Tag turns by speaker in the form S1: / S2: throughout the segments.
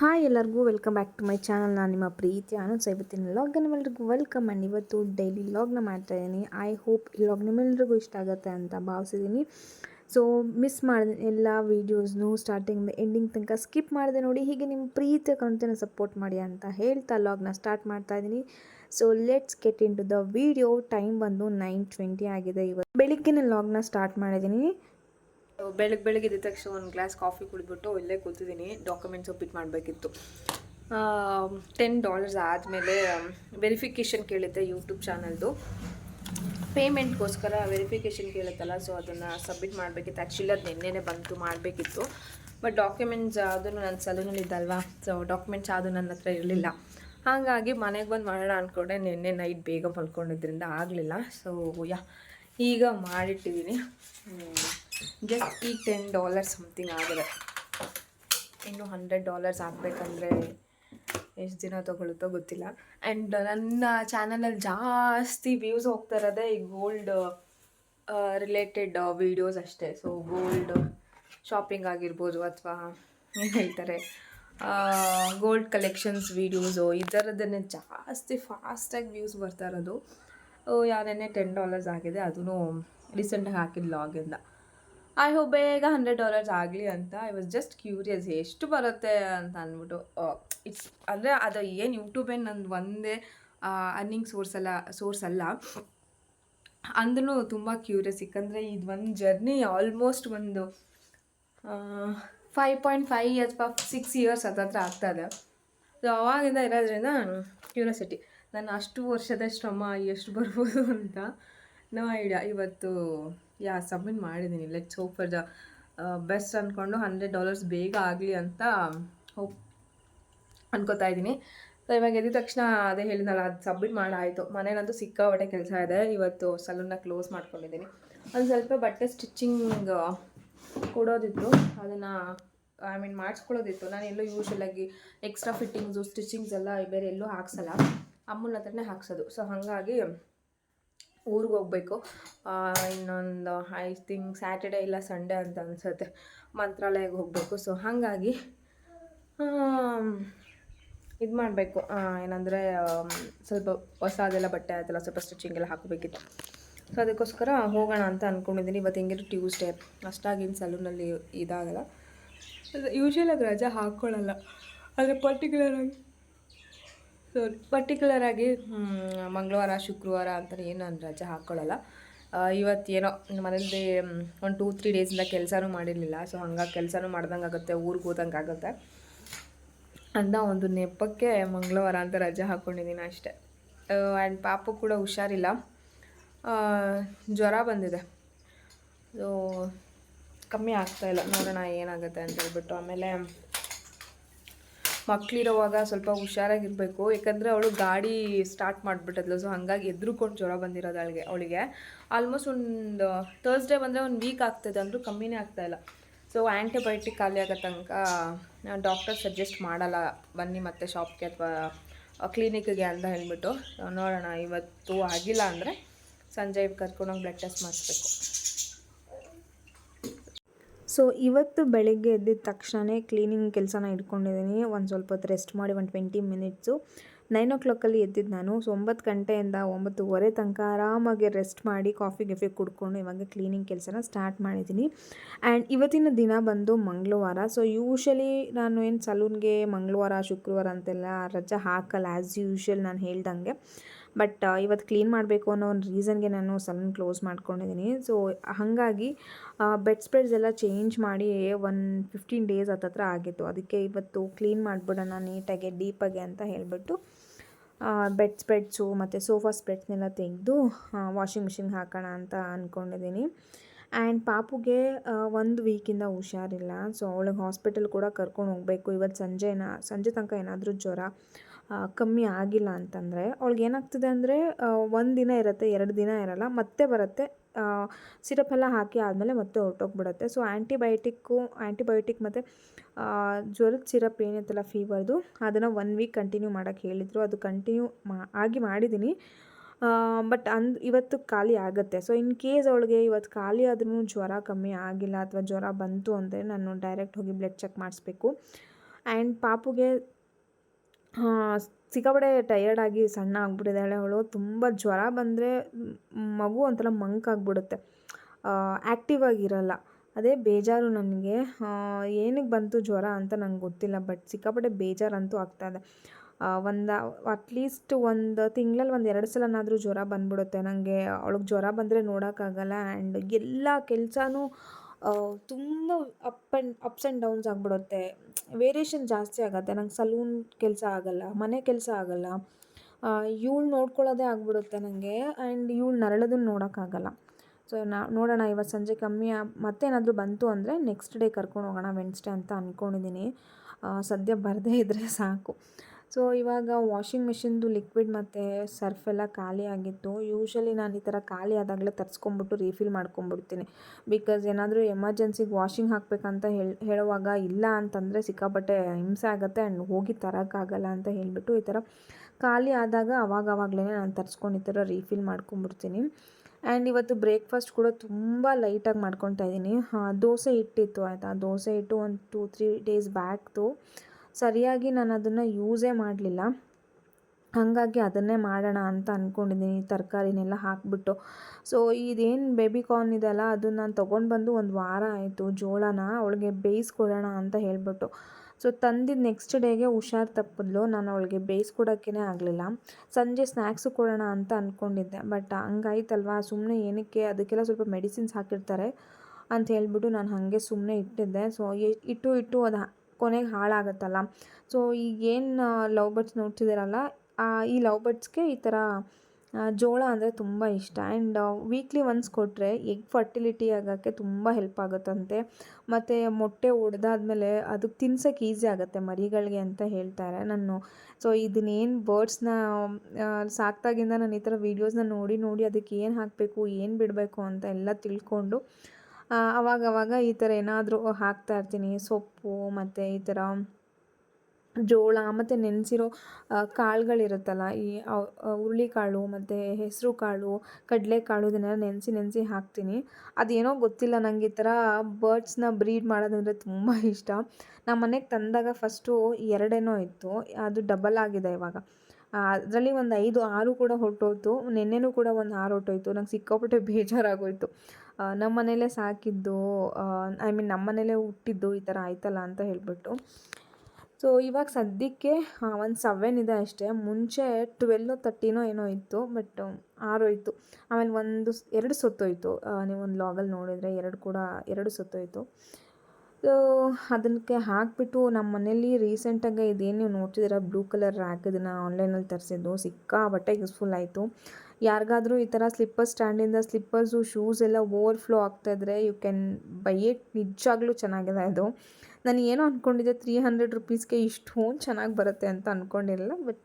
S1: Hi ಎಲ್ಲರಿಗೂ welcome back to my channel ನಾನು ನಿಮ್ಮ ಪ್ರೀತಿ ಆನಂದ್ ಇವತ್ತಿನ ಲಾಗ್ ನಿಮ್ಮೆಲ್ಲರಿಗೂ ವೆಲ್ಕಮ್ ಆ್ಯಂಡ್ ಇವತ್ತು ಡೈಲಿ ಲಾಗ್ನ ಮಾಡ್ತಾ ಇದ್ದೀನಿ. ಐ ಹೋಪ್ ಈ ಲಾಗ್ ನಿಮ್ಮೆಲ್ಲರಿಗೂ ಇಷ್ಟ ಆಗುತ್ತೆ ಅಂತ ಭಾವಿಸಿದ್ದೀನಿ. ಸೊ ಮಿಸ್ ಮಾಡಿದೆ ಎಲ್ಲ ವೀಡಿಯೋಸ್ನು ಸ್ಟಾರ್ಟಿಂಗ್ ಎಂಡಿಂಗ್ ತನಕ ಸ್ಕಿಪ್ ಮಾಡಿದೆ ನೋಡಿ, ಹೀಗೆ ನಿಮ್ಮ ಪ್ರೀತಿ ಕಣ್ತನ ಸಪೋರ್ಟ್ ಮಾಡಿ ಅಂತ ಹೇಳ್ತಾ ಲಾಗ್ನ ಸ್ಟಾರ್ಟ್ ಮಾಡ್ತಾ ಇದ್ದೀನಿ. So let's get into the video time ಬಂದು ನೈನ್ ಟ್ವೆಂಟಿ ಆಗಿದೆ. ಇವತ್ತು ಬೆಳಿಗ್ಗೆನೇ ಲಾಗ್ನ ಸ್ಟಾರ್ಟ್ ಮಾಡಿದ್ದೀನಿ.
S2: ಬೆಳಗ್ಗೆ ಬೆಳಗ್ಗೆ ಇದ್ದ ತಕ್ಷಣ ಒಂದು ಗ್ಲಾಸ್ ಕಾಫಿ ಕುಡಿದ್ಬಿಟ್ಟು ಇಲ್ಲೇ ಕೂತಿದ್ದೀನಿ ಡಾಕ್ಯುಮೆಂಟ್ಸ್ ಸಬ್ಮಿಟ್ ಮಾಡಬೇಕಿತ್ತು. ಟೆನ್ ಡಾಲರ್ಸ್ ಆದಮೇಲೆ ವೆರಿಫಿಕೇಷನ್ ಕೇಳುತ್ತೆ ಯೂಟ್ಯೂಬ್ ಚಾನಲ್ದು ಪೇಮೆಂಟ್ಗೋಸ್ಕರ ವೆರಿಫಿಕೇಷನ್ ಕೇಳುತ್ತಲ್ಲ ಸೊ ಅದನ್ನು ಸಬ್ಮಿಟ್ ಮಾಡಬೇಕಿತ್ತು. ಆ್ಯಕ್ಚುಲಿ ಅದು ನಿನ್ನೆನೇ ಬಂತು, ಮಾಡಬೇಕಿತ್ತು. ಬಟ್ ಡಾಕ್ಯುಮೆಂಟ್ಸ್ ಅದನ್ನು ನನ್ನ ಸಲೂನಲ್ಲಿ ಇದ್ದಲ್ವಾ? ಸೊ ಡಾಕ್ಯುಮೆಂಟ್ಸ್ ಅದು ನನ್ನ ಹತ್ರ ಇರಲಿಲ್ಲ. ಹಾಗಾಗಿ ಮನೆಗೆ ಬಂದು ಮಾಡೋಣ ಅಂದ್ಕೊಂಡೆ ನಿನ್ನೆ ನೈಟ್ ಬೇಗ ಮಲ್ಕೊಂಡಿದ್ರಿಂದ ಆಗಲಿಲ್ಲ. ಸೊ ಯಾ ಈಗ ಮಾಡಿಟ್ಟಿದ್ದೀನಿ ಜಸ್ಟ್ ಈ ಟೆನ್ ಡಾಲರ್ಸ್ ಸಮಥಿಂಗ್ ಆಗಿದೆ ಇನ್ನು ಹಂಡ್ರೆಡ್ ಡಾಲರ್ಸ್ ಆಗಬೇಕಂದ್ರೆ ಎಷ್ಟು ದಿನ ತೊಗೊಳುತ್ತೋ ಗೊತ್ತಿಲ್ಲ. ಆ್ಯಂಡ್ ನನ್ನ ಚಾನಲಲ್ಲಿ ಜಾಸ್ತಿ ವ್ಯೂಸ್ ಹೋಗ್ತಾ ಇರೋದೇ ಈ ಗೋಲ್ಡ್ ರಿಲೇಟೆಡ್ ವೀಡಿಯೋಸ್ ಅಷ್ಟೇ. ಸೊ ಗೋಲ್ಡ್ ಶಾಪಿಂಗ್ ಆಗಿರ್ಬೋದು ಅಥವಾ ಏನು ಹೇಳ್ತಾರೆ ಗೋಲ್ಡ್ ಕಲೆಕ್ಷನ್ಸ್ ವೀಡಿಯೋಸು ಈ ಥರದನ್ನೇ ಜಾಸ್ತಿ ಫಾಸ್ಟಾಗಿ ವ್ಯೂಸ್ ಬರ್ತಾ ಇರೋದು. ಯಾರನ್ನೇ ಟೆನ್ ಡಾಲರ್ಸ್ ಆಗಿದೆ ಅದೂ ರೀಸೆಂಟಾಗಿ ಹಾಕಿದ ಲಾಗಿಂದ ಐ ಹೋಪ್ ಬೇಗ ಹಂಡ್ರೆಡ್ ಡಾಲರ್ಸ್ ಆಗಲಿ ಅಂತ. ಐ ವಾಸ್ ಜಸ್ಟ್ ಕ್ಯೂರಿಯಸ್ ಎಷ್ಟು ಬರುತ್ತೆ ಅಂತ ಅಂದ್ಬಿಟ್ಟು ಇಟ್ಸ್ ಅಂದರೆ ಅದು ಏನು ಯೂಟ್ಯೂಬ್ ಏನು ನಂದು ಒಂದೇ ಅರ್ನಿಂಗ್ ಸೋರ್ಸ್ ಅಲ್ಲ ಸೋರ್ಸ್ ಅಲ್ಲ. ಅಂದ್ರೂ ತುಂಬ ಕ್ಯೂರಿಯಸ್ ಯಾಕಂದರೆ ಇದು ಒಂದು ಜರ್ನಿ ಆಲ್ಮೋಸ್ಟ್ ಒಂದು ಫೈವ್ ಪಾಯಿಂಟ್ ಫೈವ್ ಅಥವಾ ಸಿಕ್ಸ್ ಇಯರ್ಸ್ ಹತ್ತತ್ರ ಆಗ್ತದೆ ಸೊ ಅವಾಗಿಂದ ಇರೋದ್ರಿಂದ ಕ್ಯೂರಿಯಾಸಿಟಿ ನಾನು ಅಷ್ಟು ವರ್ಷದ ಶ್ರಮ, ಎಷ್ಟು ಬರ್ಬೋದು ಅಂತ ನೋ ಐಡಿಯಾ ಇವತ್ತು ಯಾ, ಸಬ್ಮಿಟ್ ಮಾಡಿದ್ದೀನಿ let's hope for the best ಅಂದ್ಕೊಂಡು ಹಂಡ್ರೆಡ್ ಡಾಲರ್ಸ್ ಬೇಗ ಆಗಲಿ ಅಂತ ಹೋಪ್ ಅನ್ಕೋತಾ ಇದ್ದೀನಿ ಸೊ ಇವಾಗ ಎದ್ದ ತಕ್ಷಣ ಅದೇ ಹೇಳಿದ್ನಲ್ಲ, ಅದು ಸಬ್ಮಿಟ್ ಮಾಡಾಯಿತು ಮನೇಲಂತೂ ಸಿಕ್ಕಾಪಟ್ಟೆ ಕೆಲಸ ಇದೆ. ಇವತ್ತು ಸಲೂನ್ನ ಕ್ಲೋಸ್ ಮಾಡ್ಕೊಂಡಿದ್ದೀನಿ ಒಂದು ಸ್ವಲ್ಪ ಬಟ್ಟೆ ಸ್ಟಿಚ್ಚಿಂಗ್ ಕೊಡೋದಿತ್ತು. ಅದನ್ನು ಐ ಮೀನ್ ಮಾಡಿಸ್ಕೊಳ್ಳೋದಿತ್ತು. ನಾನು ಎಲ್ಲೂ ಯೂಶ್ವಲಾಗಿ ಎಕ್ಸ್ಟ್ರಾ ಫಿಟ್ಟಿಂಗ್ಸು ಸ್ಟಿಚಿಂಗ್ಸ್ ಎಲ್ಲ ಬೇರೆ ಎಲ್ಲೂ ಹಾಕ್ಸಲ್ಲ. ಅಮ್ಮನ ಹತ್ರನೇ ಹಾಕ್ಸೋದು. ಸೊ ಹಾಗಾಗಿ ಊರಿಗೆ ಹೋಗಬೇಕು. ಇನ್ನೊಂದು, ಐ ಥಿಂಕ್ ಸ್ಯಾಟರ್ಡೆ ಇಲ್ಲ ಸಂಡೇ ಅಂತ ಅನಿಸುತ್ತೆ. ಮಂತ್ರಾಲಯಕ್ಕೆ ಹೋಗಬೇಕು. ಸೊ ಹಾಗಾಗಿ ಇದು ಮಾಡಬೇಕು. ಏನಂದರೆ ಸ್ವಲ್ಪ ಹೊಸದೆಲ್ಲ ಬಟ್ಟೆ ಆಯ್ತಲ್ಲ ಸ್ವಲ್ಪ ಸ್ಟಿಚಿಂಗ್ ಎಲ್ಲ ಹಾಕಬೇಕಿತ್ತು. ಸೊ ಅದಕ್ಕೋಸ್ಕರ ಹೋಗೋಣ ಅಂತ ಅಂದ್ಕೊಂಡಿದ್ದೀನಿ ಇವತ್ತು ಹೆಂಗಿದ್ರು ಟ್ಯೂಸ್ಡೇ ಅಷ್ಟಾಗಿನ ಸಲೂನಲ್ಲಿ ಇದಾಗಲ್ಲ. ಯೂಶ್ವಲಾಗಿ ರಜೆ ಹಾಕ್ಕೊಳ್ಳಲ್ಲ ಆದರೆ ಪರ್ಟಿಕ್ಯುಲರಾಗಿ ಸೊ ಪರ್ಟಿಕ್ಯುಲರಾಗಿ ಮಂಗಳವಾರ, ಶುಕ್ರವಾರ ಅಂತ ಏನು ನಾನು ರಜೆ ಹಾಕ್ಕೊಳ್ಳಲ್ಲ ಏನೋ ಮನೇಲಿ ಒಂದು ಟೂ ತ್ರೀ ಡೇಸಿಂದ ಕೆಲಸನೂ ಮಾಡಿರಲಿಲ್ಲ. ಸೊ ಹಂಗಾಗಿ ಕೆಲಸನೂ ಮಾಡ್ದಂಗೆ ಆಗುತ್ತೆ, ಊರಿಗೆ ಹೋದಂಗೆ ಆಗುತ್ತೆ. ಅಂತ ಒಂದು ನೆಪಕ್ಕೆ ಮಂಗಳವಾರ ಅಂತ ರಜೆ ಹಾಕ್ಕೊಂಡಿದ್ದೀನಿ ಅಷ್ಟೇ. ಆ್ಯಂಡ್ ಪಾಪ ಕೂಡ ಹುಷಾರಿಲ್ಲ. ಜ್ವರ ಬಂದಿದೆ. ಸೊ ಕಮ್ಮಿ ಆಗ್ತಾಯಿಲ್ಲ ನೋಡೋಣ ಏನಾಗುತ್ತೆ ಅಂತ ಹೇಳ್ಬಿಟ್ಟು ಆಮೇಲೆ ಮಕ್ಕಳಿರೋವಾಗ ಸ್ವಲ್ಪ ಹುಷಾರಾಗಿರಬೇಕು. ಯಾಕಂದರೆ ಅವಳು ಗಾಡಿ ಸ್ಟಾರ್ಟ್ ಮಾಡಿಬಿಟ್ಟದ್ಲು. ಸೊ ಹಾಗಾಗಿ ಎದ್ರುಕೊಂಡು ಜ್ವರ ಬಂದಿರೋದು ಅವಳಿಗೆ ಅವಳಿಗೆ. ಆಲ್ಮೋಸ್ಟ್ ಒಂದು ಥರ್ಸ್ಡೇ ಬಂದರೆ ಒಂದು ವೀಕ್ ಆಗ್ತದೆ ಅಂದರೂ ಕಮ್ಮಿನೇ ಆಗ್ತಾಯಿಲ್ಲ ಸೊ ಆ್ಯಂಟಿಬಯೋಟಿಕ್ ಖಾಲಿ ಆಗೋ ತನಕ ಡಾಕ್ಟರ್ ಸಜೆಸ್ಟ್ ಮಾಡಲ್ಲ. ಬನ್ನಿ ಮತ್ತೆ ಶಾಪ್ಗೆ ಅಥವಾ ಕ್ಲಿನಿಕ್ಗೆ ಅಂತ ಹೇಳಿಬಿಟ್ಟು. ನೋಡೋಣ, ಇವತ್ತು ಆಗಿಲ್ಲ ಅಂದರೆ ಸಂಜೆ ಕರ್ಕೊಂಡೋಗಿ ಬ್ಲಡ್ ಟೆಸ್ಟ್ ಮಾಡಿಸ್ಬೇಕು.
S1: ಸೊ ಇವತ್ತು ಬೆಳಗ್ಗೆ ಎದ್ದಿದ ತಕ್ಷಣವೇ ಕ್ಲೀನಿಂಗ್ ಕೆಲಸನ ಇಟ್ಕೊಂಡಿದ್ದೀನಿ ಒಂದು ಸ್ವಲ್ಪ ಹೊತ್ತು ರೆಸ್ಟ್ ಮಾಡಿ, ಒಂದು ಟ್ವೆಂಟಿ ಮಿನಿಟ್ಸು ನೈನ್ ಓ ಕ್ಲಾಕಲ್ಲಿ ಎದ್ದಿದ್ದು ನಾನು. ಸೊ ಒಂಬತ್ತು ಗಂಟೆಯಿಂದ ಒಂಬತ್ತುವರೆ ತನಕ ಆರಾಮಾಗಿ ರೆಸ್ಟ್ ಮಾಡಿ ಕಾಫಿ ಗಿಫಿ ಕುಡ್ಕೊಂಡು ಇವಾಗ ಕ್ಲೀನಿಂಗ್ ಕೆಲಸನ ಸ್ಟಾರ್ಟ್ ಮಾಡಿದ್ದೀನಿ ಆ್ಯಂಡ್ ಇವತ್ತಿನ ದಿನ ಬಂದು ಮಂಗಳವಾರ. ಸೊ ಯೂಶ್ವಲಿ ನಾನು ಏನು ಸಲೂನ್ಗೆ ಮಂಗಳವಾರ, ಶುಕ್ರವಾರ ಅಂತೆಲ್ಲ ರಜೆ ಹಾಕಲ್ಲ ಆ್ಯಸ್ ಯೂಶ್ವಲ್ ನಾನು ಹೇಳ್ದಂಗೆ. ಬಟ್ ಇವತ್ತು ಕ್ಲೀನ್ ಮಾಡಬೇಕು ಅನ್ನೋ ಒಂದು ರೀಸನ್ಗೆ ನಾನು ಸಲನ್ ಕ್ಲೋಸ್ ಮಾಡ್ಕೊಂಡಿದ್ದೀನಿ ಸೊ ಹಾಗಾಗಿ ಬೆಡ್ ಸ್ಪ್ರೆಡ್ಸ್ ಎಲ್ಲ ಚೇಂಜ್ ಮಾಡಿ ಒನ್ ಫಿಫ್ಟೀನ್ ಡೇಸ್ ಹತ್ತತ್ರ ಆಗಿತ್ತು. ಅದಕ್ಕೆ ಇವತ್ತು ಕ್ಲೀನ್ ಮಾಡಿಬಿಡೋಣ ನೀಟಾಗಿ ಡೀಪಾಗಿ ಅಂತ ಹೇಳಿಬಿಟ್ಟು ಬೆಡ್ ಸ್ಪ್ರೆಡ್ಸು ಮತ್ತು ಸೋಫಾ ಸ್ಪ್ರೆಡ್ಸ್ನೆಲ್ಲ ತೆಗೆದು ವಾಷಿಂಗ್ ಮಿಷಿನ್ಗೆ ಹಾಕೋಣ ಅಂತ ಅಂದ್ಕೊಂಡಿದ್ದೀನಿ ಆ್ಯಂಡ್ ಪಾಪುಗೆ ಒಂದು ವೀಕಿಂದ ಹುಷಾರಿಲ್ಲ. ಸೊ ಅವಳಿಗೆ ಹಾಸ್ಪಿಟಲ್ ಕೂಡ ಕರ್ಕೊಂಡು ಹೋಗಬೇಕು. ಇವತ್ತು ಸಂಜೆ ಸಂಜೆ ತನಕ ಏನಾದರೂ ಜ್ವರ ಕಮ್ಮಿ ಆಗಿಲ್ಲ ಅಂತಂದರೆ ಅವ್ಳಿಗೆ ಏನಾಗ್ತದೆ ಅಂದರೆ ಒಂದು ದಿನ ಇರುತ್ತೆ, ಎರಡು ದಿನ ಇರಲ್ಲ, ಮತ್ತೆ ಬರುತ್ತೆ. ಸಿರಪ್ ಎಲ್ಲ ಹಾಕಿ ಆದಮೇಲೆ ಮತ್ತೆ ಹೊರಟೋಗ್ಬಿಡುತ್ತೆ. ಸೊ ಆ್ಯಂಟಿಬಯೋಟಿಕ್ಕು ಆ್ಯಂಟಿಬಯೋಟಿಕ್ ಮತ್ತು ಜ್ವರದ ಸಿರಪ್ ಏನಿತ್ತಲ್ಲ ಫೀವರ್ದು ಅದನ್ನು ಒನ್ ವೀಕ್ ಕಂಟಿನ್ಯೂ ಮಾಡೋಕ್ಕೆ ಹೇಳಿದರು. ಅದು ಕಂಟಿನ್ಯೂ ಮಾ, ಆಗಿ ಮಾಡಿದ್ದೀನಿ ಬಟ್ ಅನ್ ಇವತ್ತು ಖಾಲಿ ಆಗುತ್ತೆ. ಸೊ ಇನ್ ಕೇಸ್ ಅವಳಿಗೆ ಇವತ್ತು ಖಾಲಿ ಆದ್ರೂ ಜ್ವರ ಕಮ್ಮಿ ಆಗಿಲ್ಲ, ಅಥವಾ ಜ್ವರ ಬಂತು ಅಂದರೆ ನಾನು ಡೈರೆಕ್ಟ್ ಹೋಗಿ ಬ್ಲಡ್ ಚೆಕ್ ಮಾಡಿಸ್ಬೇಕು. ಆ್ಯಂಡ್ ಪಾಪುಗೆ ಸಿಕ್ಕಾಪಟ್ಟೆ ಆಗಿ ಸಣ್ಣ ಆಗಿಬಿಟ್ಟಿದ್ದಾಳೆ ಅವಳು ತುಂಬ ಜ್ವರ ಬಂದರೆ ಮಗು ಒಂಥರ ಮಂಕ್ ಆಗಿಬಿಡುತ್ತೆ. ಆ್ಯಕ್ಟಿವ್ ಆಗಿರಲ್ಲ ಅದೇ ಬೇಜಾರು ನನಗೆ. ಏನಕ್ಕೆ ಬಂತು ಜ್ವರ ಅಂತ ನಂಗೆ ಗೊತ್ತಿಲ್ಲ ಬಟ್ ಸಿಕ್ಕಾಪಟ್ಟೆ ಬೇಜಾರಂತೂ ಆಗ್ತಾಯಿದೆ ಒಂದು ಅಟ್ಲೀಸ್ಟ್ ಒಂದು ತಿಂಗಳಲ್ಲಿ ಒಂದು ಎರಡು ಸಲನಾದರೂ ಜ್ವರ ಬಂದ್ಬಿಡುತ್ತೆ. ನನಗೆ ಅವಳಿಗೆ ಜ್ವರ ಬಂದರೆ ನೋಡೋಕ್ಕಾಗಲ್ಲ ಆ್ಯಂಡ್ ಎಲ್ಲ ಕೆಲಸನೂ ತುಂಬ up and ups and downs ಆಗಿಬಿಡುತ್ತೆ. ವೇರಿಯೇಷನ್ ಜಾಸ್ತಿ ಆಗುತ್ತೆ. ನಂಗೆ ಸಲೂನ್ ಕೆಲಸ ಆಗಲ್ಲ, ಮನೆ ಕೆಲಸ ಆಗಲ್ಲ. ಇವ್ಳು ನೋಡ್ಕೊಳ್ಳೋದೇ ಆಗಿಬಿಡುತ್ತೆ ನನಗೆ ಆ್ಯಂಡ್ ಇವ್ಳು ನರಳೋದನ್ನ ನೋಡೋಕ್ಕಾಗಲ್ಲ ಸೊ ನಾ, ನೋಡೋಣ ಇವತ್ತು ಸಂಜೆ ಕಮ್ಮಿ ಮತ್ತೇನಾದರೂ ಬಂತು ಅಂದರೆ ನೆಕ್ಸ್ಟ್ ಡೇ ಕರ್ಕೊಂಡು ಹೋಗೋಣ ವೆನ್ಸ್ಡೇ ಅಂತ ಅಂದ್ಕೊಂಡಿದ್ದೀನಿ ಸದ್ಯ ಬರದೇ ಇದ್ದರೆ ಸಾಕು. ಸೊ ಇವಾಗ ವಾಷಿಂಗ್ ಮಿಷಿನ್ದು ಲಿಕ್ವಿಡ್ ಮತ್ತು ಸರ್ಫ್ ಎಲ್ಲ ಖಾಲಿ ಆಗಿತ್ತು. ಯೂಶ್ವಲಿ ನಾನು ಈ ಥರ ಖಾಲಿ ಆದಾಗಲೇ ತರಿಸ್ಕೊಂಬಿಟ್ಟು ರೀಫಿಲ್ ಮಾಡ್ಕೊಂಬಿಡ್ತೀನಿ ಬಿಕಾಸ್ ಏನಾದರೂ ಎಮರ್ಜೆನ್ಸಿಗೆ ವಾಷಿಂಗ್ ಹಾಕಬೇಕಂತ ಹೇಳಿ, ಹೇಳುವಾಗ ಇಲ್ಲ ಅಂತಂದರೆ ಸಿಕ್ಕಾಪಟ್ಟೆ ಹಿಂಸೆ ಆಗುತ್ತೆ ಆ್ಯಂಡ್ ಹೋಗಿ ತರೋಕ್ಕಾಗಲ್ಲ ಅಂತ ಹೇಳಿಬಿಟ್ಟು ಈ ಥರ ಖಾಲಿ ಆದಾಗ ಅವಾಗವಾಗಲೇ ನಾನು ತರಿಸ್ಕೊಂಡು ಈ ಥರ ರೀಫಿಲ್ ಮಾಡ್ಕೊಂಬಿಡ್ತೀನಿ ಆ್ಯಂಡ್ ಇವತ್ತು ಬ್ರೇಕ್ಫಾಸ್ಟ್ ಕೂಡ ತುಂಬ ಲೈಟಾಗಿ ಮಾಡ್ಕೊತಾ ಇದ್ದೀನಿ ದೋಸೆ ಹಿಟ್ಟಿತ್ತು, ಆಯಿತಾ? ದೋಸೆ ಹಿಟ್ಟು ಒಂದು ಟೂ ತ್ರೀ ಡೇಸ್ ಬ್ಯಾಕ್ದು ಸರಿಯಾಗಿ ನಾನು ಅದನ್ನು ಯೂಸೇ ಮಾಡಲಿಲ್ಲ. ಹಾಗಾಗಿ ಅದನ್ನೇ ಮಾಡೋಣ ಅಂತ ಅಂದ್ಕೊಂಡಿದ್ದೀನಿ ತರಕಾರಿನೆಲ್ಲ ಹಾಕಿಬಿಟ್ಟು. ಸೊ ಇದೇನು ಬೇಬಿ ಕಾರ್ನ್ ಇದೆಯಲ್ಲ, ಅದು ನಾನು ತೊಗೊಂಡು ಬಂದು ಒಂದು ವಾರ ಆಯಿತು. ಜೋಳನ ಅವಳಿಗೆ ಬೇಯಿಸ್ಕೊಡೋಣ ಅಂತ ಹೇಳ್ಬಿಟ್ಟು. ಸೊ ತಂದಿದ್ದು ನೆಕ್ಸ್ಟ್ ಡೇಗೆ ಹುಷಾರು ತಪ್ಪಿದ್ಲು. ನಾನು ಅವಳಿಗೆ ಬೇಯಿಸ್ಕೊಡೋಕ್ಕೇ ಆಗಲಿಲ್ಲ. ಸಂಜೆ ಸ್ನ್ಯಾಕ್ಸು ಕೊಡೋಣ ಅಂತ ಅಂದ್ಕೊಂಡಿದ್ದೆ ಬಟ್ ಹಂಗಾಯ್ತಲ್ವಾ? ಸುಮ್ಮನೆ ಏನಕ್ಕೆ? ಅದಕ್ಕೆಲ್ಲ ಸ್ವಲ್ಪ ಮೆಡಿಸಿನ್ಸ್ ಹಾಕಿರ್ತಾರೆ ಅಂತ ಹೇಳ್ಬಿಟ್ಟು ನಾನು ಹಾಗೆ ಸುಮ್ಮನೆ ಇಟ್ಟಿದ್ದೆ. ಸೊ ಇಟ್ಟು ಇಟ್ಟು ಅದು ಕೊನೆಗೆ ಹಾಳಾಗುತ್ತಲ್ಲ. ಸೊ ಈಗೇನು ಲವ್ ಬರ್ಡ್ಸ್ ನೋಡ್ತಿದ್ದೀರಲ್ಲ ಈ ಲವ್ ಬರ್ಡ್ಸ್ಗೆ ಈ ಥರ ಜೋಳ ಅಂದರೆ ತುಂಬ ಇಷ್ಟ. ಆ್ಯಂಡ್ ವೀಕ್ಲಿ ಒನ್ಸ್ ಕೊಟ್ಟರೆ ಎಗ್ ಫರ್ಟಿಲಿಟಿ ಆಗೋಕ್ಕೆ ತುಂಬ ಹೆಲ್ಪ್ ಆಗುತ್ತಂತೆ. ಮತ್ತು ಮೊಟ್ಟೆ ಒಡೆದಾದ್ಮೇಲೆ ಅದಕ್ಕೆ ತಿನ್ಸೋಕ್ಕೆ ಈಸಿ ಆಗುತ್ತೆ ಮರಿಗಳಿಗೆ ಅಂತ ಹೇಳ್ತಾರೆ ನಾನು ಸೊ ಇದನ್ನೇನು ಬರ್ಡ್ಸ್ನ ಸಾಕ್ದಾಗಿಂದ ನಾನು ಈ ಥರ ವೀಡಿಯೋಸ್ನ ನೋಡಿ ನೋಡಿ ಅದಕ್ಕೆ ಏನು ಹಾಕಬೇಕು, ಏನು ಬಿಡಬೇಕು ಅಂತ ಎಲ್ಲ ತಿಳ್ಕೊಂಡು ಅವಾಗ ಅವಾಗ ಈ ಥರ ಏನಾದರೂ ಹಾಕ್ತಾ ಇರ್ತೀನಿ. ಸೊಪ್ಪು ಮತ್ತು ಈ ಥರ ಜೋಳ ಮತ್ತು ನೆನೆಸಿರೋ ಕಾಳುಗಳಿರುತ್ತಲ್ಲ, ಈ ಹುರುಳಿಕಾಳು ಮತ್ತು ಹೆಸರು ಕಾಳು ಕಡಲೆಕಾಳು ಇದನ್ನೆಲ್ಲ ನೆನೆಸಿ ನೆನೆಸಿ ಹಾಕ್ತೀನಿ. ಅದೇನೋ ಗೊತ್ತಿಲ್ಲ ನನಗೆ ಈ ಥರ ಬರ್ಡ್ಸ್ನ ಬ್ರೀಡ್ ಮಾಡೋದಂದರೆ ತುಂಬ ಇಷ್ಟ. ನಮ್ಮ ಮನೆಗೆ ತಂದಾಗ ಫಸ್ಟು ಎರಡೇನೋ ಇತ್ತು, ಅದು ಡಬಲ್ ಆಗಿದೆ ಇವಾಗ. ಅದರಲ್ಲಿ ಒಂದು ಐದು, ಆರು ಕೂಡ ಹೊರಟೋಯ್ತು, ನಿನ್ನೆನೂ ಕೂಡ ಒಂದು ಆರು ಹೊರ್ಟೋಯ್ತು, ನಂಗೆ ಸಿಕ್ಕಾಪಟ್ಟೆ ಬೇಜಾರಾಗೋಯಿತು. ನಮ್ಮ ಮನೇಲೇ ಸಾಕಿದ್ದು ಐ ಮೀನ್ ನಮ್ಮ ಮನೇಲೇ ಹುಟ್ಟಿದ್ದು ಈ ಥರ ಆಯ್ತಲ್ಲ ಅಂತ ಹೇಳಿಬಿಟ್ಟು. ಸೊ ಇವಾಗ ಸದ್ಯಕ್ಕೆ ಒಂದು ಸವೆನ್ ಇದೆ ಅಷ್ಟೇ. ಮುಂಚೆ ಟ್ವೆಲ್ಲು ತರ್ಟಿನೋ ಏನೋ ಇತ್ತು ಬಟ್ ಆರೋಯಿತು ಆಮೇಲೆ ಒಂದು ಎರಡು ಸತ್ತೋಯ್ತು. ನೀವು ಒಂದು ಲಾಗಲ್ಲಿ ನೋಡಿದರೆ ಎರಡು ಕೂಡ ಎರಡು ಸತ್ತೋಯ್ತು. ಸೊ ಅದಕ್ಕೆ ಹಾಕಿಬಿಟ್ಟು ನಮ್ಮ ಮನೇಲಿ ರೀಸೆಂಟಾಗಿ ಇದೇನು ನೀವು ನೋಡ್ತಿದ್ದೀರ? ಬ್ಲೂ ಕಲರ್ ರ್ಯಾಕ್ ಇದನ್ನು ಆನ್ಲೈನಲ್ಲಿ ತರಿಸಿದ್ದು. ಸಿಕ್ಕಾಬಟ್ಟೆ ಯೂಸ್ಫುಲ್ ಆಯಿತು. ಯಾರಿಗಾದ್ರೂ ಈ ಥರ ಸ್ಲಿಪ್ಪರ್ ಸ್ಟ್ಯಾಂಡಿಂದ ಸ್ಲಿಪ್ಪರ್ಸು ಶೂಸ್ ಎಲ್ಲ ಆಗ್ತಾ ಆಗ್ತಾಯಿದ್ರೆ ಯು ಕ್ಯಾನ್ ಬೈ ಇಟ್. ನಿಜವಾಗ್ಲೂ ಚೆನ್ನಾಗಿದೆ ಅದು. ನಾನು ಏನೋ ಅಂದ್ಕೊಂಡಿದ್ದೆ ತ್ರೀ ಹಂಡ್ರೆಡ್ ರುಪೀಸ್ಗೆ ಇಷ್ಟೊಂದು ಚೆನ್ನಾಗಿ ಬರುತ್ತೆ ಅಂತ ಅಂದ್ಕೊಂಡಿರಲಿಲ್ಲ but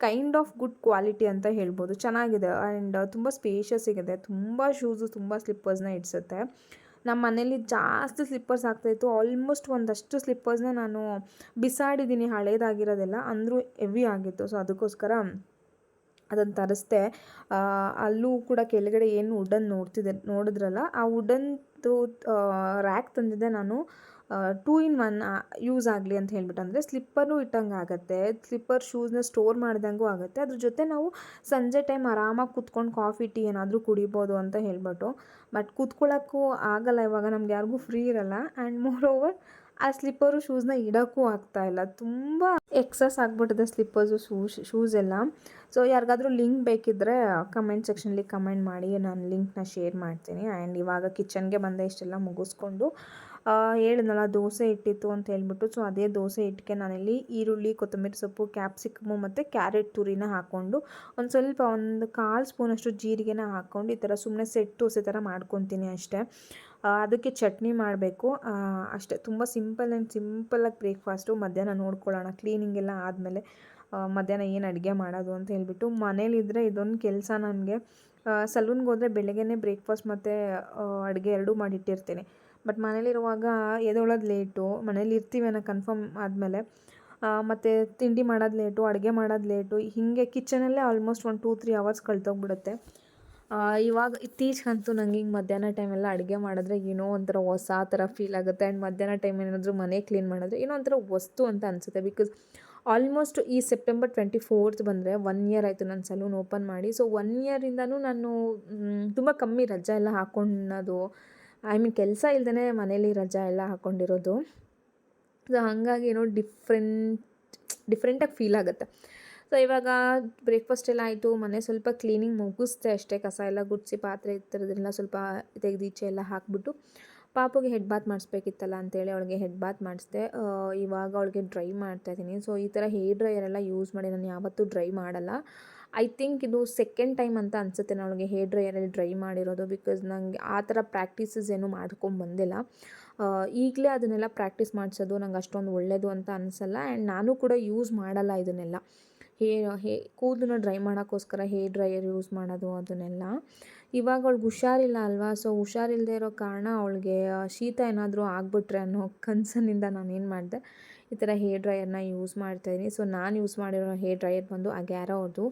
S1: kind of good quality ಅಂತ ಹೇಳ್ಬೋದು. ಚೆನ್ನಾಗಿದೆ ಆ್ಯಂಡ್ ತುಂಬ ಸ್ಪೇಷಿಯಸ್ ಇದೆ ತುಂಬ ಶೂಸು, ತುಂಬ ಸ್ಲಿಪ್ಪರ್ಸ್ನ ಇಡ್ಸುತ್ತೆ. ನಮ್ಮ ಮನೇಲಿ ಜಾಸ್ತಿ ಸ್ಲಿಪ್ಪರ್ಸ್ ಆಗ್ತಾಯಿತ್ತು ಆಲ್ಮೋಸ್ಟ್ ಒಂದಷ್ಟು ಸ್ಲಿಪ್ಪರ್ಸ್ನ ನಾನು ಬಿಸಾಡಿದ್ದೀನಿ, ಹಳೇದಾಗಿರೋದೆಲ್ಲ. ಅಂದರೂ ಹೆವಿ ಆಗಿತ್ತು. ಸೊ ಅದಕ್ಕೋಸ್ಕರ ಅದನ್ನು ತರಿಸ್ದೆ ಅಲ್ಲೂ ಕೂಡ ಕೆಳಗಡೆ ಏನು ವುಡನ್ ನೋಡ್ತಿದ್ದೆ, ನೋಡಿದ್ರಲ್ಲ, ಆ ವುಡನ್ದು ರ್ಯಾಕ್ ತಂದಿದ್ದೆ ನಾನು ಟೂ ಇನ್ ಒನ್ ಯೂಸ್ ಆಗಲಿ ಅಂತ ಹೇಳ್ಬಿಟ್ಟು. ಅಂದರೆ ಸ್ಲಿಪ್ಪರು ಇಟ್ಟಂಗೆ ಆಗುತ್ತೆ ಸ್ಲಿಪ್ಪರ್ ಶೂಸ್ನ ಸ್ಟೋರ್ ಮಾಡ್ದಂಗೂ ಆಗುತ್ತೆ. ಅದ್ರ ಜೊತೆ ನಾವು ಸಂಜೆ ಟೈಮ್ ಆರಾಮಾಗಿ ಕೂತ್ಕೊಂಡು ಕಾಫಿ ಟೀ ಏನಾದರೂ ಕುಡಿಬೋದು ಅಂತ ಹೇಳ್ಬಿಟ್ಟು. ಬಟ್ ಕುತ್ಕೊಳ್ಳೋಕ್ಕೂ ಆಗಲ್ಲ, ಇವಾಗ ನಮ್ಗೆ ಯಾರಿಗೂ ಫ್ರೀ ಇರಲ್ಲ. ಆ್ಯಂಡ್ ಮೋರ್ ಓವರ್ ಆ ಸ್ಲಿಪ್ಪರು ಶೂಸ್ನ ಇಡೋಕ್ಕೂ ಆಗ್ತಾಯಿಲ್ಲ ತುಂಬ ಎಕ್ಸಸ್ ಆಗಿಬಿಟ್ಟಿದೆ ಸ್ಲಿಪ್ಪರ್ಸು ಶೂಸ್ ಶೂಸ್ ಎಲ್ಲ. ಸೊ ಯಾರಿಗಾದರೂ ಲಿಂಕ್ ಬೇಕಿದ್ದರೆ ಕಮೆಂಟ್ ಸೆಕ್ಷನಲ್ಲಿ ಕಮೆಂಟ್ ಮಾಡಿ, ನಾನು ಲಿಂಕ್ನ ಶೇರ್ ಮಾಡ್ತೀನಿ. ಆ್ಯಂಡ್ ಇವಾಗ ಕಿಚನ್ಗೆ ಬಂದೆ ಇಷ್ಟೆಲ್ಲ ಮುಗಿಸ್ಕೊಂಡು ಹೇಳಿದ್ನಲ್ಲ, ದೋಸೆ ಇಟ್ಟಿತ್ತು ಅಂತ ಹೇಳ್ಬಿಟ್ಟು. ಸೊ ಅದೇ ದೋಸೆ ಹಿಟ್ಟಿಗೆ ನಾನಿಲ್ಲಿ ಈರುಳ್ಳಿ, ಕೊತ್ತಂಬರಿ ಸೊಪ್ಪು ಕ್ಯಾಪ್ಸಿಕಮು ಮತ್ತು ಕ್ಯಾರೆಟ್ ತುರಿನ ಹಾಕ್ಕೊಂಡು, ಒಂದು ಸ್ವಲ್ಪ ಒಂದು ಕಾಲು ಸ್ಪೂನಷ್ಟು ಜೀರಿಗೆನ ಹಾಕ್ಕೊಂಡು, ಈ ಥರ ಸುಮ್ಮನೆ ಸೆಟ್ ದೋಸೆ ಥರ ಮಾಡ್ಕೊತೀನಿ ಅಷ್ಟೇ. ಅದಕ್ಕೆ ಚಟ್ನಿ ಮಾಡಬೇಕು. ಅಷ್ಟೇ. ತುಂಬ ಸಿಂಪಲ್ ಆ್ಯಂಡ್ ಸಿಂಪಲಾಗಿ ಬ್ರೇಕ್ಫಾಸ್ಟು ಮಧ್ಯಾಹ್ನ ನೋಡ್ಕೊಳ್ಳೋಣ. ಕ್ಲೀನಿಂಗ್ ಎಲ್ಲ ಆದಮೇಲೆ ಮಧ್ಯಾಹ್ನ ಏನು ಅಡುಗೆ ಮಾಡೋದು ಅಂತ ಹೇಳ್ಬಿಟ್ಟು ಮನೇಲಿದ್ದರೆ ಇದೊಂದು ಕೆಲಸ ನನಗೆ. ಸಲೂನ್ಗೆ ಹೋದರೆ ಬೆಳಗ್ಗೆನೇ ಬ್ರೇಕ್ಫಾಸ್ಟ್ ಮತ್ತು ಅಡುಗೆ ಎರಡೂ ಮಾಡಿಟ್ಟಿರ್ತೀನಿ. ಬಟ್ ಮನೇಲಿರುವಾಗ ಎದೊಳೋದು ಲೇಟು, ಮನೇಲಿ ಇರ್ತೀವಿ ಅನ್ನೋ ಕನ್ಫರ್ಮ್ ಆದಮೇಲೆ ಮತ್ತು ತಿಂಡಿ ಮಾಡೋದು ಲೇಟು, ಅಡುಗೆ ಮಾಡೋದು ಲೇಟು, ಹೀಗೆ ಕಿಚನಲ್ಲೇ ಆಲ್ಮೋಸ್ಟ್ ಒಂದು ಟೂ, ತ್ರೀ ಅವರ್ಸ್ ಕಳ್ತೋಗ್ಬಿಡುತ್ತೆ. ಇವಾಗ ಇತ್ತೀಚೆಗಂತೂ ನಂಗೆ ಹಿಂಗೆ ಮಧ್ಯಾಹ್ನ ಟೈಮೆಲ್ಲ ಅಡುಗೆ ಮಾಡಿದ್ರೆ ಏನೋ ಒಂಥರ ಹೊಸ ಥರ ಫೀಲ್ ಆಗುತ್ತೆ. ಆ್ಯಂಡ್ ಮಧ್ಯಾಹ್ನ ಟೈಮ್ ಏನಾದರೂ ಮನೆ ಕ್ಲೀನ್ ಮಾಡಿದ್ರೆ ಏನೋ ಒಂಥರ ವಸ್ತು ಅಂತ ಅನಿಸುತ್ತೆ. ಬಿಕಾಸ್ ಆಲ್ಮೋಸ್ಟ್ ಈ ಸೆಪ್ಟೆಂಬರ್ ಟ್ವೆಂಟಿ ಫೋರ್ತ್ ಬಂದರೆ ಒನ್ ಇಯರ್ ಆಯಿತು ನನ್ನ ಸಲೂನ್ ಓಪನ್ ಮಾಡಿ. ಸೊ ಒನ್ ಇಯರಿಂದನೂ ನಾನು ತುಂಬ ಕಮ್ಮಿ ರಜಾ ಎಲ್ಲ ಹಾಕ್ಕೊಳ್ಳೋದು ಐ ಮೀನ್ ಕೆಲಸ ಇಲ್ದೇ ಮನೇಲಿ ರಜಾ ಎಲ್ಲ ಹಾಕ್ಕೊಂಡಿರೋದು ಸೊ ಹಾಗಾಗಿ ಏನೋ ಡಿಫ್ರೆಂಟ್ ಡಿಫ್ರೆಂಟಾಗಿ ಫೀಲ್ ಆಗುತ್ತೆ. ಸೊ ಇವಾಗ ಬ್ರೇಕ್ಫಾಸ್ಟ್ ಎಲ್ಲ ಆಯಿತು, ಮನೆ ಸ್ವಲ್ಪ ಕ್ಲೀನಿಂಗ್ ಮುಗಿಸ್ದೆ ಅಷ್ಟೇ, ಕಸ ಎಲ್ಲ ಗುಡಿಸಿ ಪಾತ್ರೆ ಈ ಸ್ವಲ್ಪ ತೆಗೆದು ಈಚೆ ಎಲ್ಲ ಹಾಕಿಬಿಟ್ಟು. ಪಾಪುಗೆ ಹೆಡ್ ಬಾತ್ ಮಾಡಿಸ್ಬೇಕಿತ್ತಲ್ಲ ಅಂತೇಳಿ ಅವಳಿಗೆ ಹೆಡ್ ಬಾತ್ ಮಾಡಿಸ್ದೆ. ಇವಾಗ ಅವಳಿಗೆ ಡ್ರೈ ಮಾಡ್ತಾ ಇದ್ದೀನಿ. ಸೊ ಈ ಥರ ಹೇರ್ ಡ್ರೈಯರ್ ಎಲ್ಲ ಯೂಸ್ ಮಾಡಿ ನಾನು ಯಾವತ್ತೂ ಡ್ರೈ ಮಾಡಲ್ಲ. ಐ ಥಿಂಕ್ ಇದು ಸೆಕೆಂಡ್ ಟೈಮ್ ಅಂತ ಅನಿಸುತ್ತೆ ನಾನು ಅವಳಿಗೆ ಹೇರ್ ಡ್ರೈಯರಲ್ಲಿ ಡ್ರೈ ಮಾಡಿರೋದು ಬಿಕಾಸ್ ನನಗೆ ಆ ಥರ ಪ್ರಾಕ್ಟೀಸಸ್ ಏನೂ ಮಾಡ್ಕೊಂಡು ಬಂದಿಲ್ಲ. ಈಗಲೇ ಅದನ್ನೆಲ್ಲ ಪ್ರಾಕ್ಟೀಸ್ ಮಾಡಿಸೋದು ನಂಗೆ ಅಷ್ಟೊಂದು ಒಳ್ಳೆಯದು ಅಂತ ಅನಿಸಲ್ಲ ಆ್ಯಂಡ್ ನಾನು ಕೂಡ ಯೂಸ್ ಮಾಡಲ್ಲ ಇದನ್ನೆಲ್ಲ. ಹೇ ಹೇ ಕೂದಲನ್ನ ಡ್ರೈ ಮಾಡೋಕ್ಕೋಸ್ಕರ ಹೇರ್ ಡ್ರೈಯರ್ ಯೂಸ್ ಮಾಡೋದು ಅದನ್ನೆಲ್ಲ. ಇವಾಗ ಅವ್ಳಿಗೆ ಹುಷಾರಿಲ್ಲ ಅಲ್ವಾ? ಸೊ ಹುಷಾರಿಲ್ಲದೆ ಇರೋ ಕಾರಣ ಅವಳಿಗೆ ಶೀತ ಏನಾದರೂ ಆಗಿಬಿಟ್ರೆ ಅನ್ನೋ ಕನ್ಸನ್ನಿಂದ ನಾನು ಏನು ಮಾಡಿದೆ? ಈ ಥರ ಹೇರ್ ಡ್ರೈಯರ್ನ ಯೂಸ್ ಮಾಡ್ತಾಯಿದ್ದೀನಿ ಸೊ ನಾನು ಯೂಸ್ ಮಾಡಿರೋ ಹೇರ್ ಡ್ರೈಯರ್ ಬಂದು ಅಗ್ಯಾರೋ ಅವ್ರದ್ದು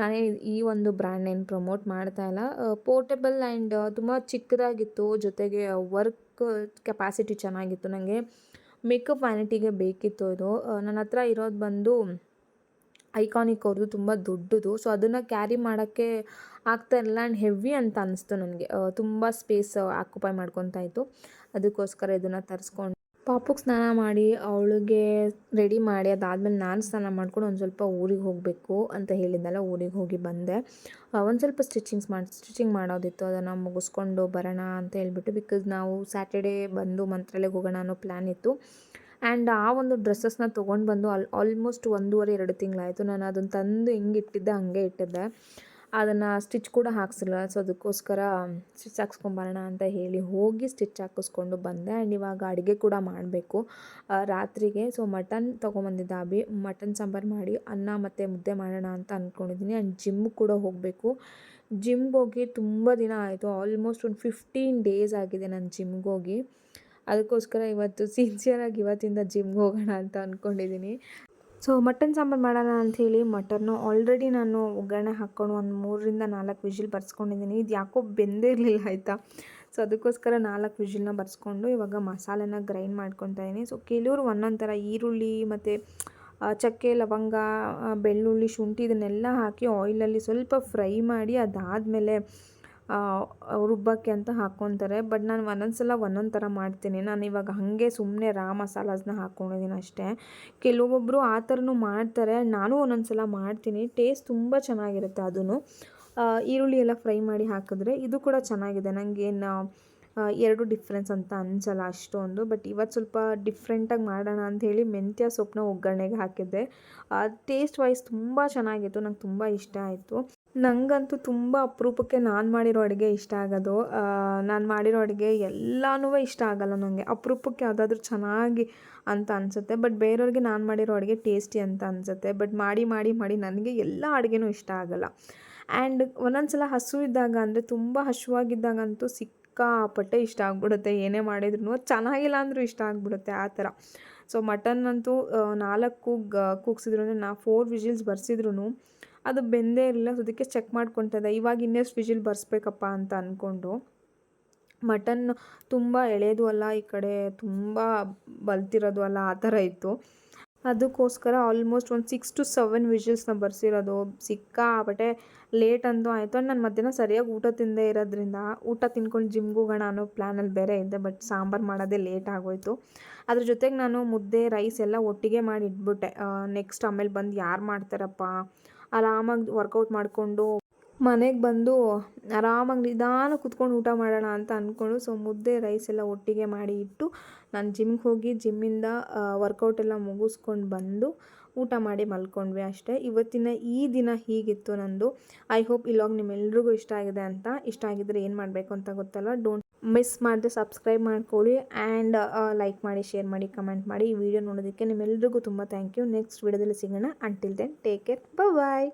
S1: ನಾನೇ ಈ ಒಂದು ಬ್ರ್ಯಾಂಡ್ ಏನು ಪ್ರಮೋಟ್ ಮಾಡ್ತಾ ಇಲ್ಲ. ಪೋರ್ಟಬಲ್ ಆ್ಯಂಡ್ ತುಂಬ ಚಿಕ್ಕದಾಗಿತ್ತು. ಜೊತೆಗೆ ವರ್ಕ್ ಕೆಪಾಸಿಟಿ ಚೆನ್ನಾಗಿತ್ತು. ನನಗೆ ಮೇಕಪ್ ವ್ಯಾನಿಟಿಗೆ ಬೇಕಿತ್ತು ಇದು. ನನ್ನ ಹತ್ರ ಇರೋದು ಬಂದು ಐಕಾನಿಕ್ ಅವ್ರದ್ದು ತುಂಬ ದೊಡ್ಡದು. ಸೊ ಅದನ್ನು ಕ್ಯಾರಿ ಮಾಡೋಕ್ಕೆ ಆಗ್ತಾ ಇರಲಿಲ್ಲ ಆ್ಯಂಡ್ ಹೆವಿ ಅಂತ ಅನ್ನಿಸ್ತು ನನಗೆ. ತುಂಬ ಸ್ಪೇಸ್ ಆಕ್ಯುಪೈ ಮಾಡ್ಕೊತಾ ಇತ್ತು. ಅದಕ್ಕೋಸ್ಕರ ಇದನ್ನು ತರಿಸ್ಕೊಂಡು ಪಾಪುಗೆ ಸ್ನಾನ ಮಾಡಿ ಅವಳಿಗೆ ರೆಡಿ ಮಾಡಿ ಅದಾದಮೇಲೆ ನಾನು ಸ್ನಾನ ಮಾಡ್ಕೊಂಡು ಒಂದು ಸ್ವಲ್ಪ ಊರಿಗೆ ಹೋಗಬೇಕು ಅಂತ ಹೇಳಿದ್ನಲ್ಲ, ಊರಿಗೆ ಹೋಗಿ ಬಂದೆ. ಒಂದು ಸ್ವಲ್ಪ ಸ್ಟಿಚಿಂಗ್ಸ್ ಮಾಡಿ ಸ್ಟಿಚಿಂಗ್ ಮಾಡೋದಿತ್ತು. ಅದನ್ನು ಮುಗಿಸ್ಕೊಂಡು ಬರೋಣ ಅಂತ ಹೇಳ್ಬಿಟ್ಟು ಬಿಕಾಸ್ ನಾವು ಸ್ಯಾಟರ್ಡೇ ಬಂದು ಮಂತ್ರಾಲಯಕ್ಕೆ ಹೋಗೋಣ ಅನ್ನೋ ಪ್ಲ್ಯಾನ್ ಇತ್ತು. ಆ್ಯಂಡ್ ಆ ಒಂದು ಡ್ರೆಸ್ಸಸ್ನ ತೊಗೊಂಡು ಬಂದು ಅಲ್ ಆಲ್ಮೋಸ್ಟ್ ಒಂದೂವರೆ, ಎರಡು ತಿಂಗಳಾಯಿತು. ನಾನು ಅದನ್ನು ತಂದು ಹೆಂಗೆ ಇಟ್ಟಿದ್ದೆ, ಹಾಗೆ ಇಟ್ಟಿದ್ದೆ. ಅದನ್ನು ಸ್ಟಿಚ್ ಕೂಡ ಹಾಕ್ಸಿಲ್ಲ. ಸೊ, ಅದಕ್ಕೋಸ್ಕರ ಸ್ಟಿಚ್ ಹಾಕ್ಸ್ಕೊಂಬರೋಣ ಅಂತ ಹೇಳಿ ಹೋಗಿ ಸ್ಟಿಚ್ ಹಾಕಿಸ್ಕೊಂಡು ಬಂದೆ. ಆ್ಯಂಡ್ ಇವಾಗ ಅಡುಗೆ ಕೂಡ ಮಾಡಬೇಕು. ರಾತ್ರಿಗೆ. ಸೊ, ಮಟನ್ ತೊಗೊಂಬಂದಿದ್ದ ಅಭಿ. ಮಟನ್ ಸಾಂಬಾರು ಮಾಡಿ ಅನ್ನ ಮತ್ತು ಮುದ್ದೆ ಮಾಡೋಣ ಅಂತ ಅಂದ್ಕೊಂಡಿದ್ದೀನಿ ಆ್ಯಂಡ್ ಜಿಮ್ ಕೂಡ ಹೋಗಬೇಕು. ಜಿಮ್ಗೋಗಿ ತುಂಬ ದಿನ ಆಯಿತು. ಆಲ್ಮೋಸ್ಟ್ ಒಂದು ಫಿಫ್ಟೀನ್ ಡೇಸ್ ಆಗಿದೆ ನಾನು ಜಿಮ್ಗೆ ಹೋಗಿ. ಅದಕ್ಕೋಸ್ಕರ ಇವತ್ತು ಸಿನ್ಸಿಯರಾಗಿ ಇವತ್ತಿಂದ ಜಿಮ್ಗೆ ಹೋಗೋಣ ಅಂತ ಅಂದ್ಕೊಂಡಿದ್ದೀನಿ ಸೊ ಮಟನ್ ಸಾಂಬಾರು ಮಾಡೋಣ ಅಂಥೇಳಿ ಮಟನ್ನು ಆಲ್ರೆಡಿ ನಾನು ಒಗ್ಗರಣೆ ಹಾಕ್ಕೊಂಡು ಒಂದು ಮೂರರಿಂದ ನಾಲ್ಕು ವಿಜಿಲ್ ಬರ್ಸ್ಕೊಂಡಿದ್ದೀನಿ ಇದು ಯಾಕೋ ಬೆಂದೇ ಇರಲಿಲ್ಲ ಆಯಿತಾ? ಸೊ ಅದಕ್ಕೋಸ್ಕರ ನಾಲ್ಕು ವಿಜಿಲ್ನ ಬರ್ಸ್ಕೊಂಡು ಇವಾಗ ಮಸಾಲೆನ ಗ್ರೈಂಡ್ ಮಾಡ್ಕೊತಾ ಇದ್ದೀನಿ ಸೊ ಕೆಲವರು ಒಂದೊಂದು ಥರ ಈರುಳ್ಳಿ ಮತ್ತು ಚಕ್ಕೆ, ಲವಂಗ ಬೆಳ್ಳುಳ್ಳಿ, ಶುಂಠಿ ಇದನ್ನೆಲ್ಲ ಹಾಕಿ ಆಯಿಲಲ್ಲಿ ಸ್ವಲ್ಪ ಫ್ರೈ ಮಾಡಿ ಅದಾದಮೇಲೆ ರುಬ್ಬಕ್ಕೆ ಅಂತ ಹಾಕ್ಕೊತಾರೆ. ಬಟ್ ನಾನು ಒಂದೊಂದು ಸಲ ಒಂದೊಂದು ಥರ ಮಾಡ್ತೀನಿ. ನಾನು ಇವಾಗ ಹಾಗೆ ಸುಮ್ಮನೆ ರಾ ಮಸಾಲಾಸ್ನ ಹಾಕ್ಕೊಂಡಿದ್ದೀನಿ ಅಷ್ಟೇ. ಕೆಲವೊಬ್ಬರು ಆ ಥರನೂ ಮಾಡ್ತಾರೆ. ನಾನು ಒಂದೊಂದು ಸಲ ಮಾಡ್ತೀನಿ. ಟೇಸ್ಟ್ ತುಂಬ ಚೆನ್ನಾಗಿರುತ್ತೆ ಅದೂ ಈರುಳ್ಳಿ ಎಲ್ಲ ಫ್ರೈ ಮಾಡಿ ಹಾಕಿದ್ರೆ ಇದು ಕೂಡ ಚೆನ್ನಾಗಿದೆ. ನನಗೇನು ಎರಡು ಡಿಫ್ರೆನ್ಸ್ ಅಂತ ಅನ್ಸಲ್ಲ ಅಷ್ಟೊಂದು. ಬಟ್ ಇವತ್ತು ಸ್ವಲ್ಪ ಡಿಫ್ರೆಂಟಾಗಿ ಮಾಡೋಣ ಅಂಥೇಳಿ ಮೆಂತ್ಯ ಸೊಪ್ಪನ್ನ ಒಗ್ಗರಣೆಗೆ ಹಾಕಿದ್ದೆ. ಟೇಸ್ಟ್ ವೈಸ್ ತುಂಬ ಚೆನ್ನಾಗಿತ್ತು. ನಂಗೆ ತುಂಬ ಇಷ್ಟ ಆಯಿತು. ನನಗಂತೂ ತುಂಬ ಅಪರೂಪಕ್ಕೆ ನಾನು ಮಾಡಿರೋ ಅಡುಗೆ ಇಷ್ಟ ಆಗೋದು. ನಾನು ಮಾಡಿರೋ ಅಡುಗೆ ಎಲ್ಲನೂ ಇಷ್ಟ ಆಗಲ್ಲ ನನಗೆ ಅಪರೂಪಕ್ಕೆ ಯಾವುದಾದ್ರೂ ಚೆನ್ನಾಗಿ ಅಂತ ಅನಿಸುತ್ತೆ. ಬಟ್ ಬೇರೆಯವ್ರಿಗೆ ನಾನು ಮಾಡಿರೋ ಅಡುಗೆ ಟೇಸ್ಟಿ ಅಂತ ಅನಿಸುತ್ತೆ. ಬಟ್ ಮಾಡಿ ಮಾಡಿ ಮಾಡಿ ನನಗೆ ಎಲ್ಲ ಅಡುಗೆನೂ ಇಷ್ಟ ಆಗಲ್ಲ. ಆ್ಯಂಡ್ ಒಂದೊಂದು ಸಲ ಹಸು ಇದ್ದಾಗ ಅಂದರೆ ತುಂಬ ಹಸುವಾಗಿದ್ದಾಗಂತೂ ಸಿಕ್ಕಾಪಟ್ಟೆ ಇಷ್ಟ ಆಗ್ಬಿಡುತ್ತೆ. ಏನೇ ಮಾಡಿದ್ರು ಚೆನ್ನಾಗಿಲ್ಲ ಅಂದರೂ ಇಷ್ಟ ಆಗಿಬಿಡುತ್ತೆ ಆ ಥರ. ಸೊ ಮಟನ್ ಅಂತೂ ನಾಲ್ಕು ಕೂಗ್ಸಿದ್ರು ನಾ ಫೋರ್ ವಿಜಿಲ್ಸ್ ಬರ್ಸಿದ್ರು ಅದು ಬೆಂದೇ ಇರಲಿಲ್ಲ ಸೊ ಅದಕ್ಕೆ ಚೆಕ್ ಮಾಡ್ಕೊತಾ ಇವಾಗ ಇನ್ನೆಷ್ಟು ವಿಜಿಲ್ ಬರ್ಸ್ಬೇಕಪ್ಪ ಅಂತ ಅಂದ್ಕೊಂಡು ಮಟನ್ ತುಂಬ ಎಳೆದು ಅಲ್ಲ, ಈ ಕಡೆ ತುಂಬ ಬಲ್ತಿರೋದು ಅಲ್ಲ, ಆ ಥರ ಇತ್ತು. ಅದಕ್ಕೋಸ್ಕರ ಆಲ್ಮೋಸ್ಟ್ ಒಂದು ಸಿಕ್ಸ್ ಟು ಸೆವೆನ್ ವಿಜಿಲ್ಸ್ನ ಬರ್ಸಿರೋದು. ಸಿಕ್ಕಾಪಟ್ಟೆ ಲೇಟ್ ಅಂತೂ ಆಯಿತು. ನಾನು ಮಧ್ಯಾಹ್ನ ಸರಿಯಾಗಿ ಊಟ ತಿಂದೇ ಇರೋದ್ರಿಂದ, ಊಟ ತಿನ್ಕೊಂಡು ಜಿಮ್ಗೆ ಹೋಗೋಣ ಅನ್ನೋ ಪ್ಲ್ಯಾನಲ್ಲಿ ಬೇರೆ ಇದ್ದೆ ಬಟ್ ಸಾಂಬಾರು ಮಾಡೋದೇ ಲೇಟ್ ಆಗೋಯಿತು. ಅದ್ರ ಜೊತೆಗೆ ನಾನು ಮುದ್ದೆ ರೈಸ್ ಎಲ್ಲ ಒಟ್ಟಿಗೆ ಮಾಡಿ ಇಟ್ಬಿಟ್ಟೆ. ನೆಕ್ಸ್ಟ್ ಆಮೇಲೆ ಬಂದು ಯಾರು ಮಾಡ್ತಾರಪ್ಪ? ಆರಾಮಾಗಿ ವರ್ಕೌಟ್ ಮಾಡಿಕೊಂಡು ಮನೆಗೆ ಬಂದು ಆರಾಮಾಗಿ ನಿಧಾನ ಕುತ್ಕೊಂಡು ಊಟ ಮಾಡೋಣ ಅಂತ ಅಂದ್ಕೊಂಡು ಸೊ ಮುದ್ದೆ ರೈಸ್ ಎಲ್ಲ ಒಟ್ಟಿಗೆ ಮಾಡಿ ಇಟ್ಟು ನಾನು ಜಿಮ್ಗೆ ಹೋಗಿ ಜಿಮ್ಮಿಂದ ವರ್ಕೌಟ್ ಎಲ್ಲ ಮುಗಿಸ್ಕೊಂಡು ಬಂದು ಊಟ ಮಾಡಿ ಮಲ್ಕೊಂಡ್ವಿ ಅಷ್ಟೇ. ಇವತ್ತಿನ ಈ ದಿನ ಹೀಗಿತ್ತು ನಂದು. ಐ ಹೋಪ್ ಇಲ್ಲಾಗ ನಿಮ್ಮೆಲ್ರಿಗೂ ಇಷ್ಟ ಆಗಿದೆ ಅಂತ. ಇಷ್ಟ ಆಗಿದ್ರೆ ಏನು ಮಾಡಬೇಕು ಅಂತ ಗೊತ್ತಲ್ಲ ಡೋಂಟ್ ಮಿಸ್ ಮಾಡಿದ್ರೆ ಸಬ್ಸ್ಕ್ರೈಬ್ ಮಾಡ್ಕೊಳ್ಳಿ ಆ್ಯಂಡ್ ಲೈಕ್ ಮಾಡಿ ಶೇರ್ ಮಾಡಿ ಕಮೆಂಟ್ ಮಾಡಿ ಈ ವಿಡಿಯೋ ನೋಡೋದಕ್ಕೆ ನಿಮ್ಮೆಲ್ರಿಗೂ ತುಂಬ ಥ್ಯಾಂಕ್ ಯು ನೆಕ್ಸ್ಟ್ ವಿಡಿಯೋದಲ್ಲಿ ಸಿಗೋಣ. Until then take care bye